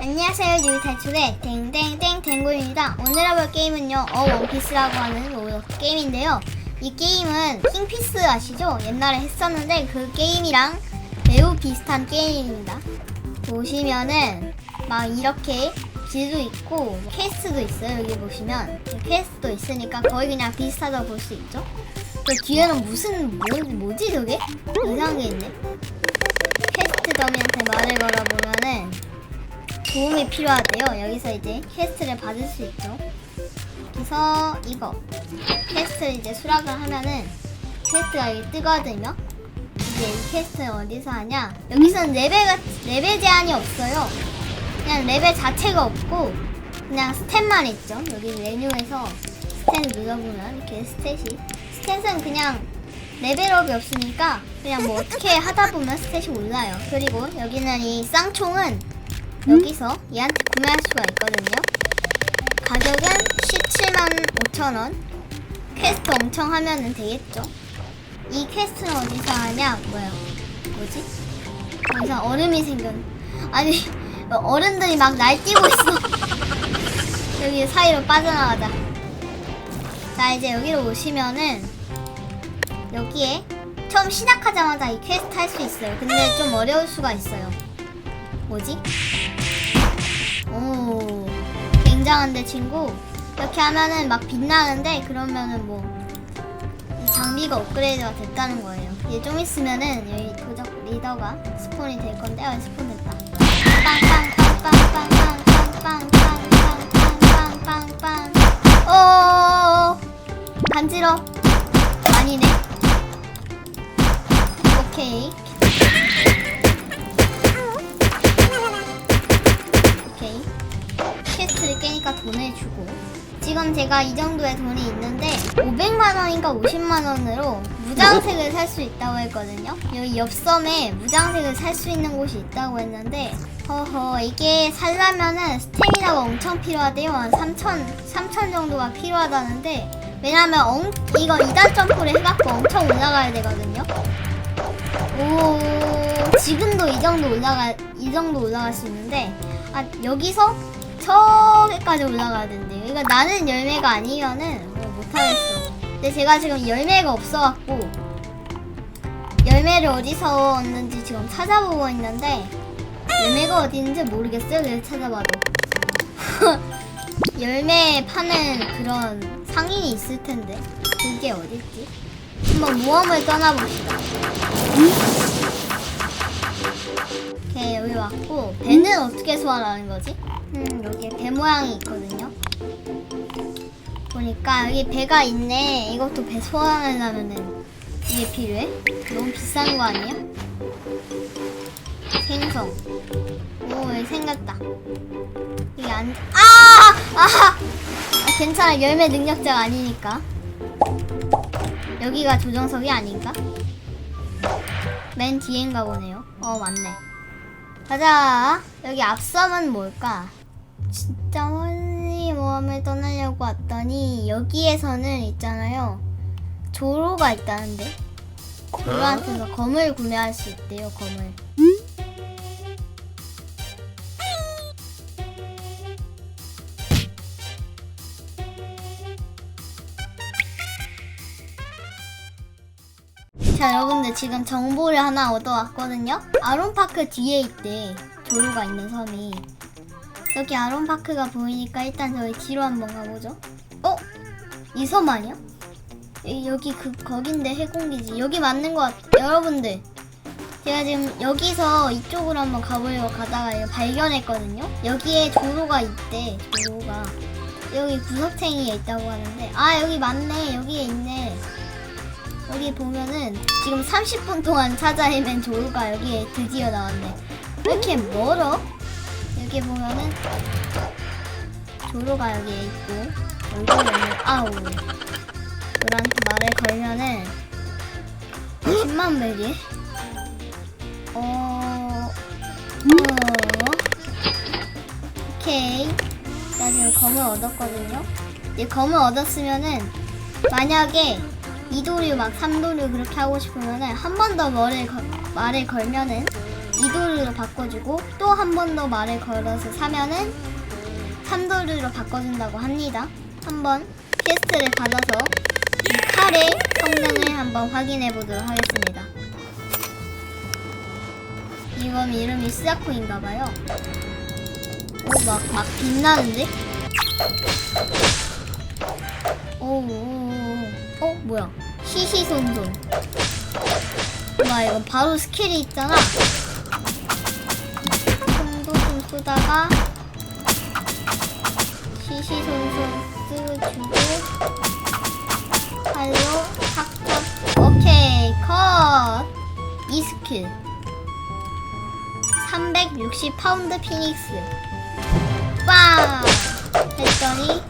안녕하세요. 유리탈출의 땡땡땡 땡구입니다. 오늘 해볼 게임은요 어 원피스라고 하는 게임인데요. 이 게임은 킹피스 아시죠? 옛날에 했었는데 그 게임이랑 매우 비슷한 게임입니다. 보시면은 막 이렇게 길도 있고 퀘스트도 있어요. 여기 보시면. 퀘스트도 있으니까 거의 그냥 비슷하다고 볼 수 있죠? 저 뒤에는 무슨 뭐, 뭐지 저게? 이상한 게 있네. 퀘스트 더미한테 말을 걸어보면은 도움이 필요하대요. 여기서 이제 퀘스트를 받을 수 있죠. 그래서 이거 퀘스트를 이제 수락을 하면은 퀘스트가 이게 뜨거든요. 이제 이 퀘스트는 어디서 하냐? 여기서는 레벨가 레벨 제한이 없어요. 그냥 레벨 자체가 없고 그냥 스탯만 있죠. 여기 메뉴에서 스탯 눌러보면 이렇게 스탯이 스탯은 그냥 레벨업이 없으니까 그냥 뭐 어떻게 하다 보면 스탯이 올라요. 그리고 여기는 이 쌍총은 여기서 얘한테 구매할 수가 있거든요. 가격은 17만 5천 원. 퀘스트 엄청 하면은 되겠죠. 이 퀘스트는 어디서 하냐? 뭐야? 뭐지? 여기서 얼음이 생겼. 아니 어른들이 막 날뛰고 있어. 여기 사이로 빠져나가자. 자 이제 여기로 오시면은 여기에 처음 시작하자마자 이 퀘스트 할 수 있어요. 근데 좀 어려울 수가 있어요. 뭐지? 오, 굉장한데 친구. 이렇게 하면은 막 빛나는데 그러면은 뭐이 장비가 업그레이드가 됐다는 거예요. 이제 좀 있으면은 여기 도적 리더가 스폰이 될 건데, 아 스폰 됐다. 빵빵빵빵빵빵빵빵빵빵빵빵. 오, 간지러. 아니네. 오케이. 깨니까 돈을 주고. 지금 제가 이 정도의 돈이 있는데 500만 원인가 50만 원으로 무장색을 살 수 있다고 했거든요. 여기 옆섬에 무장색을 살 수 있는 곳이 있다고 했는데 허허 이게 살려면은 스태미나가 엄청 필요하대요. 한 3천 3천 정도가 필요하다는데 왜냐면 엉, 이거 2단 점프를 해갖고 엄청 올라가야 되거든요. 오 지금도 이 정도 올라가 이 정도 올라갈 수 있는데 아 여기서 저기까지 올라가야 된대요. 이거 나는 열매가 아니면은 뭐 못하겠어. 근데 제가 지금 열매가 없어갖고 열매를 어디서 얻는지 지금 찾아보고 있는데 열매가 어디 있는지 모르겠어요. 그래서 찾아봐도 열매 파는 그런 상인이 있을 텐데 그게 어딨지? 한번 모험을 떠나봅시다. 오케이 여기 왔고 배는 어떻게 소환하는 거지? 음 여기에 배 모양이 있거든요. 보니까 여기 배가 있네. 이것도 배 소환하려면은 이게 필요해? 너무 비싼 거 아니야? 생성. 오 여기 생겼다. 여기 안. 아! 아! 아 괜찮아 열매 능력자가 아니니까. 여기가 조정석이 아닌가? 맨 뒤인가 보네요. 어 맞네. 가자. 여기 앞섬은 뭘까? 진짜 멀리 모험을 떠나려고 왔더니 여기에서는 있잖아요. 조로가 있다는데. 조로한테서 검을 구매할 수 있대요. 검을. 자 여러분들 지금 정보를 하나 얻어왔거든요 아론파크 뒤에 있대 조로가 있는 섬이 저기 아론파크가 보이니까 일단 저희 뒤로 한번 가보죠 어? 이 섬 아니야? 이- 여기 그 거긴데 해공기지 여기 맞는 것 같아 여러분들 제가 지금 여기서 이쪽으로 한번 가보려고 가다가 발견했거든요 여기에 조로가 있대 조로가 여기 구석탱이에 있다고 하는데 아 여기 맞네 여기에 있네 여기 보면은 지금 30분 동안 찾아 헤맨 조루가 여기에 드디어 나왔네. 왜 이렇게 멀어? 여기 보면은 조루가 여기에 있고 얼굴에는 아우 조루한테 말을 걸면은 10만 벨이 어... 어... 오케이. 나 지금 검을 얻었거든요. 이 검을 얻었으면은 만약에 2도류 막 3도류 그렇게 하고 싶으면은 한 번 더 말을 걸면은 2도르로 바꿔주고 또 한 번 더 말을 걸어서 사면은 3도르로 바꿔준다고 합니다. 한번 퀘스트를 받아서 이 칼의 성능을 한번 확인해 보도록 하겠습니다. 이건 이름이 스야코인가봐요. 오, 막, 막 빛나는데? 오, 오, 오, 어, 뭐야? 시시손손. 와, 이거 바로 스킬이 있잖아. 쏘다가 시시손손 쓰주고 팔로 탁탁. 오케이, 컷. 이 스킬. 360파운드 피닉스. 빵! 했더니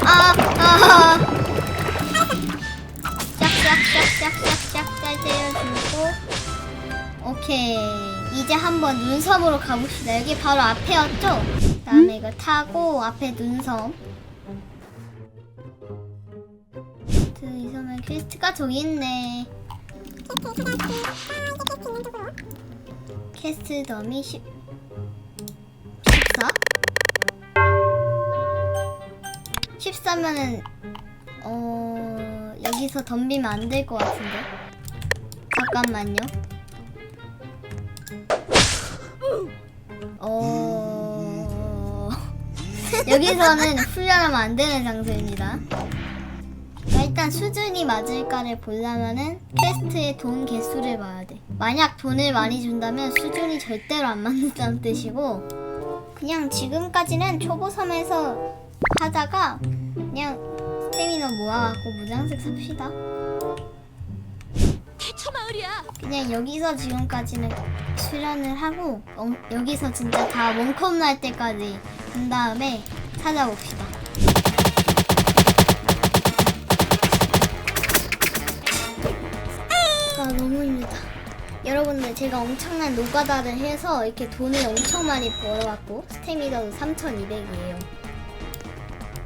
아, 아. 짝짝짝짝짝짝 잘 때려주고 오케이 이제 한번 눈섬으로 가봅시다. 여기 바로 앞에였죠? 그 다음에 이거 타고 앞에 눈섬 그 이섬의 퀘스트가 저기 있네. 퀘스트 더미 10 14? 14면은 어 여기서 덤비면 안 될 것 같은데? 잠깐만요 어. 여기서는 훈련하면 안 되는 장소입니다. 자, 일단 수준이 맞을까를 보려면은 퀘스트의 돈 개수를 봐야 돼. 만약 돈을 많이 준다면 수준이 절대로 안 맞는다는 뜻이고 그냥 지금까지는 초보섬에서 하다가 그냥 스태미너 모아갖고 무장색 삽시다. 대처 마을이야. 그냥 여기서 지금까지는 수련을 하고 어, 여기서 진짜 다 원컵 날 때까지 간 다음에 찾아봅시다. 아 너무 힘들다. 여러분들 제가 엄청난 노가다를 해서 이렇게 돈을 엄청 많이 벌어왔고 스태미너도 3,200이에요.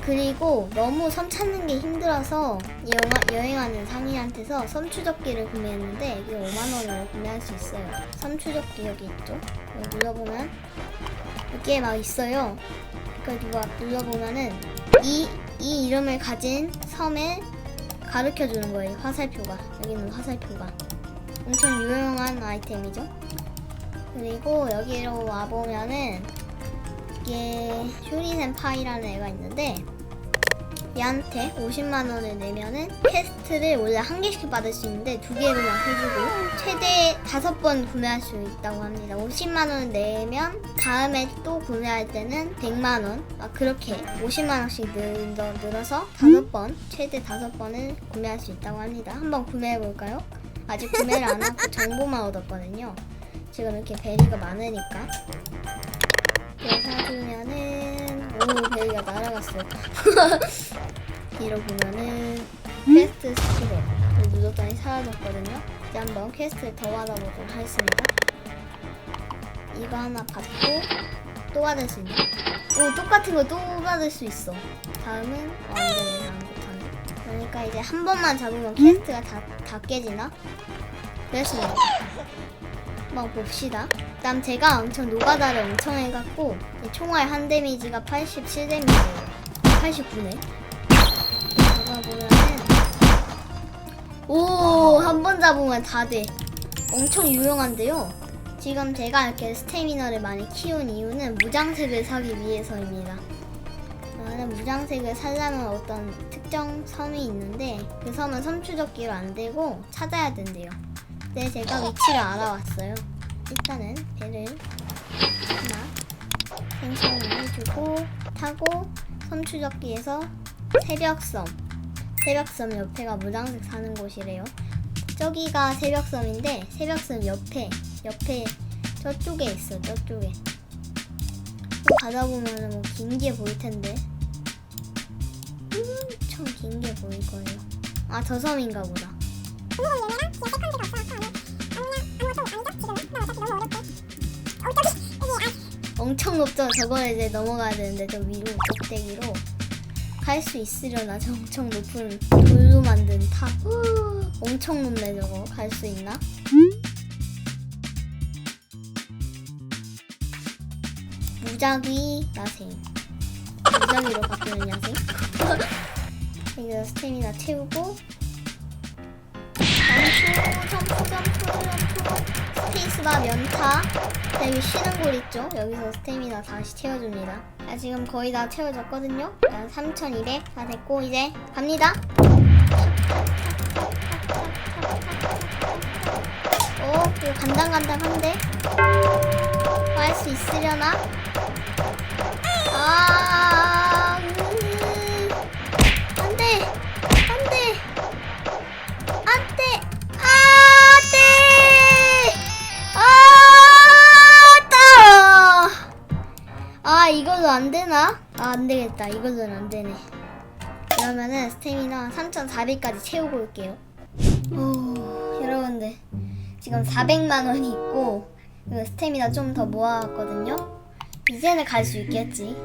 그리고 너무 섬 찾는 게 힘들어서 영화, 여행 하는 상인한테서 섬 추적기를 구매했는데 이게 5만 원으로 구매할 수 있어요. 섬 추적기 여기 있죠? 여기 눌러보면 이게 막 있어요. 그 누가 눌러보면은 이, 이 이름을 가진 섬을 가르쳐 주는 거예요. 화살표가 여기는 화살표가 엄청 유용한 아이템이죠. 그리고 여기로 와 보면은 이게 슈리센 파이라는 애가 있는데 얘한테 50만 원을 내면은 퀘스트를 원래 한 개씩 받을 수 있는데 두 개로만 해주고 최대 다섯 번 구매할 수 있다고 합니다. 50만 원을 내면 다음에 또 구매할 때는 100만 원, 막 그렇게 50만 원씩 늘어, 늘어서 다섯 번, 최대 다섯 번을 구매할 수 있다고 합니다. 한번 구매해 볼까요? 아직 구매를 안 하고 정보만 얻었거든요. 지금 이렇게 베리가 많으니까. 사주면은 오 베리가 날아갔어요. 뒤로 보면은 퀘스트 스킬을 누르더니 사라졌거든요. 이제 한번 퀘스트를 더 받아보도록 하겠습니다. 이거 하나 받고 또 받을 수 있네. 오 똑같은 거 또 받을 수 있어. 다음은 어, 안 되네 다음부터는. 그러니까 이제 한 번만 잡으면 퀘스트가 다, 다 깨지나? 그랬습니다. 한번 봅시다. 그다음 제가 엄청 노가다를 엄청 해갖고 이 총알 한 데미지가 87 데미지예요. 89네. 잡아보면은 오한 번 잡으면 다 돼. 엄청 유용한데요. 지금 제가 이렇게 스태미너를 많이 키운 이유는 무장색을 사기 위해서입니다. 저는 무장색을 사려면 어떤 특정 섬이 있는데 그 섬은 섬추적기로 안 되고 찾아야 된대요. 네, 제가 위치를 알아왔어요. 일단은 배를 하나 생성을 해주고 타고 섬추적기에서 새벽섬 새벽섬 옆에가 무장색 사는 곳이래요. 저기가 새벽섬인데 새벽섬 옆에 옆에 저쪽에 있어 저쪽에 또 가다 보면은 뭐긴 게 보일 텐데 엄청 긴 게 보일 거예요. 아 저 섬인가 보다. 엄청 높죠? 저번에 이제 넘어가야 되는데 저 위로 꼭대기로 갈 수 있으려나? 저 엄청 높은 돌로 만든 탑 후, 엄청 높네 저거 갈 수 있나? 무작위 야생 무작위로 바꾸는 야생 이제 스태미나 채우고 점프 점프 점프 점프 스페이스바 면타? 자, 여기 쉬는 곳 있죠? 여기서 스태미나 다시 채워줍니다. 자, 지금 거의 다 채워졌거든요? 자, 3200다 됐고 이제 갑니다. 오 이거 간당간당한데? 할 수 있으려나? 아, 안 되나? 아, 안 되겠다. 이걸로는 안 되네. 그러면은 스태미나 3,400까지 채우고 올게요. 오, 여러분들. 지금 400만 원이 있고 그 스태미나 좀 더 모아왔거든요. 이제는 갈 수 있겠지.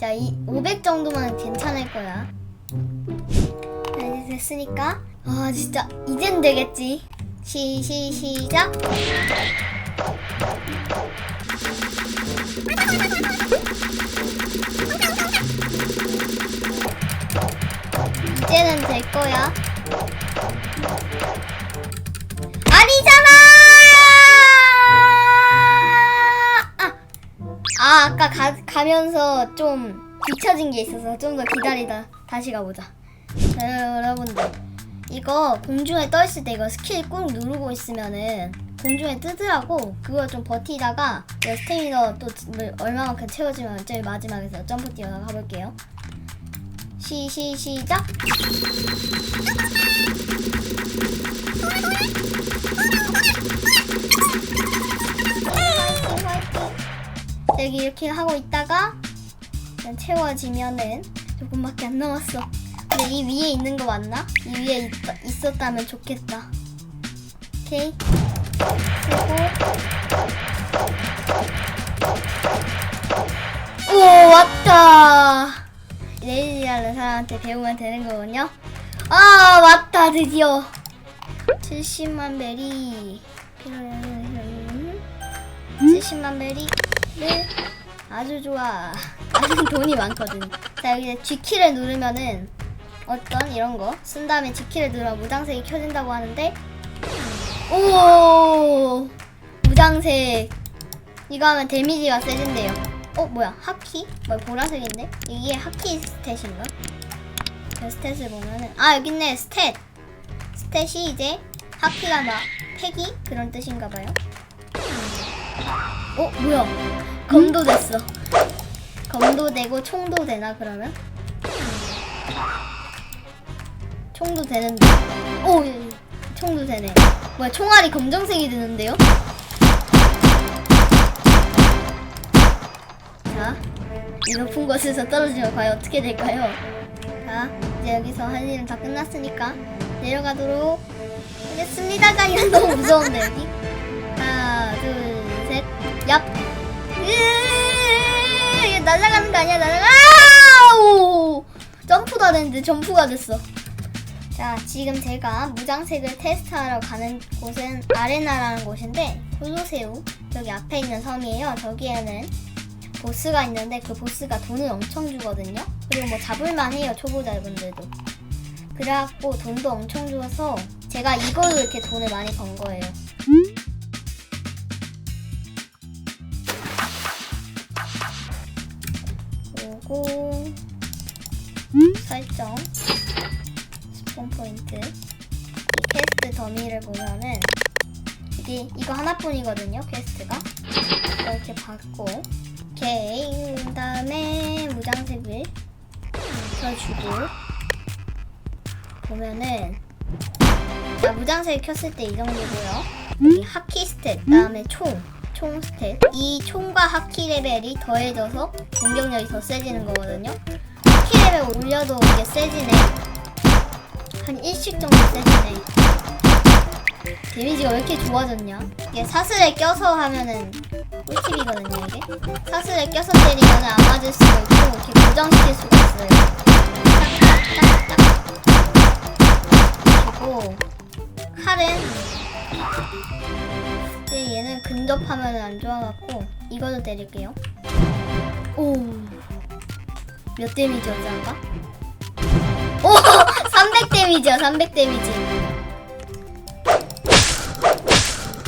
자, 이 500 정도만 괜찮을 거야. 자, 이제 됐으니까 아 진짜 이젠 되겠지. 시, 시, 시작. 이제는 될 거야. 아니잖아! 아, 아 아까 가, 가면서 좀 뒤처진 게 있어서 좀 더 기다리다 다시 가보자. 자, 여러분들 이거 공중에 떠 있을 때 이거 스킬 꾹 누르고 있으면은 공중에 뜨더라고. 그거 좀 버티다가 내 스태미너 또 얼마만큼 채워지면 제일 마지막에서 점프 뛰어가 가볼게요. 시, 시, 시작! 여기 이렇게 하고 있다가 그냥 채워지면은 조금밖에 안 남았어. 근데 이 위에 있는 거 맞나? 이 위에 있, 있었다면 좋겠다. 오케이. 그리고 오 왔다. 레이디라는 사람한테 배우면 되는 거군요. 아 왔다 드디어. 70만 베리 필요해요. 70만 베리를 아주 좋아. 아주 돈이 많거든. 자 여기 G키를 누르면은 어떤 이런 거 쓴 다음에 G키를 누르면 무장색이 켜진다고 하는데 오 무장색 이거 하면 데미지가 세진대요. 어 뭐야 하키? 뭐 보라색인데 이게 하키 스탯인가? 그 스탯을 보면은 아 여기 있네 스탯. 스탯이 이제 하키가 막 패기 그런 뜻인가 봐요. 어 뭐야? 검도 됐어. 검도 되고 총도 되나 그러면? 총도 되는데. 오. 총도 되네. 뭐야 총알이 검정색이 되는데요? 자, 이 높은 곳에서 떨어지면 과연 어떻게 될까요? 자, 이제 여기서 할 일은 다 끝났으니까 내려가도록 하겠습니다. 자, 이건 너무 무서운데 여기. 하나, 둘, 셋, 얍. 이거 날아가는 거 아니야? 날아가. 오! 점프도 안 했는데 점프가 됐어. 자, 지금 제가 무장색을 테스트하러 가는 곳은 아레나라는 곳인데 콜로세우 저기 앞에 있는 섬이에요. 저기에는 보스가 있는데 그 보스가 돈을 엄청 주거든요. 그리고 뭐 잡을만 해요 초보자분들도. 그래갖고 돈도 엄청 주어서 제가 이걸로 이렇게 돈을 많이 번 거예요. 그리고 설정 스폰 포인트 이 퀘스트 더미를 보면은 이게 이거 하나뿐이거든요 퀘스트가 이렇게 받고 오케이. 그 다음에 무장색을 켜주고 보면은 자 무장색 켰을 때 이 정도고요. 여기 하키 스탯 그 다음에 총 총 스탯. 이 총과 하키 레벨이 더해져서 공격력이 더 세지는 거거든요. 하키 레벨 올려도 이게 세지네. 한 1씩 정도 세지네. 데미지가 왜 이렇게 좋아졌냐? 이게 사슬에 껴서 하면은 꿀팁이거든요 이게 사슬에 껴서 때리면 안 맞을 수가 있고 이렇게 고정시킬 수가 있어요 딱딱딱 그리고 칼은 이제 얘는 근접하면 안 좋아갖고 이걸로 때릴게요. 오. 몇 데미지였지 아까? 오! 300 데미지야 300 데미지.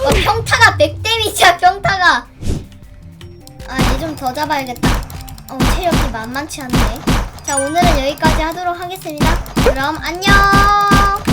어, 평타가 100 데미지야 평타가. 아, 얘좀더 잡아야겠다. 어, 체력이 만만치 않네. 자, 오늘은 여기까지 하도록 하겠습니다. 그럼 안녕!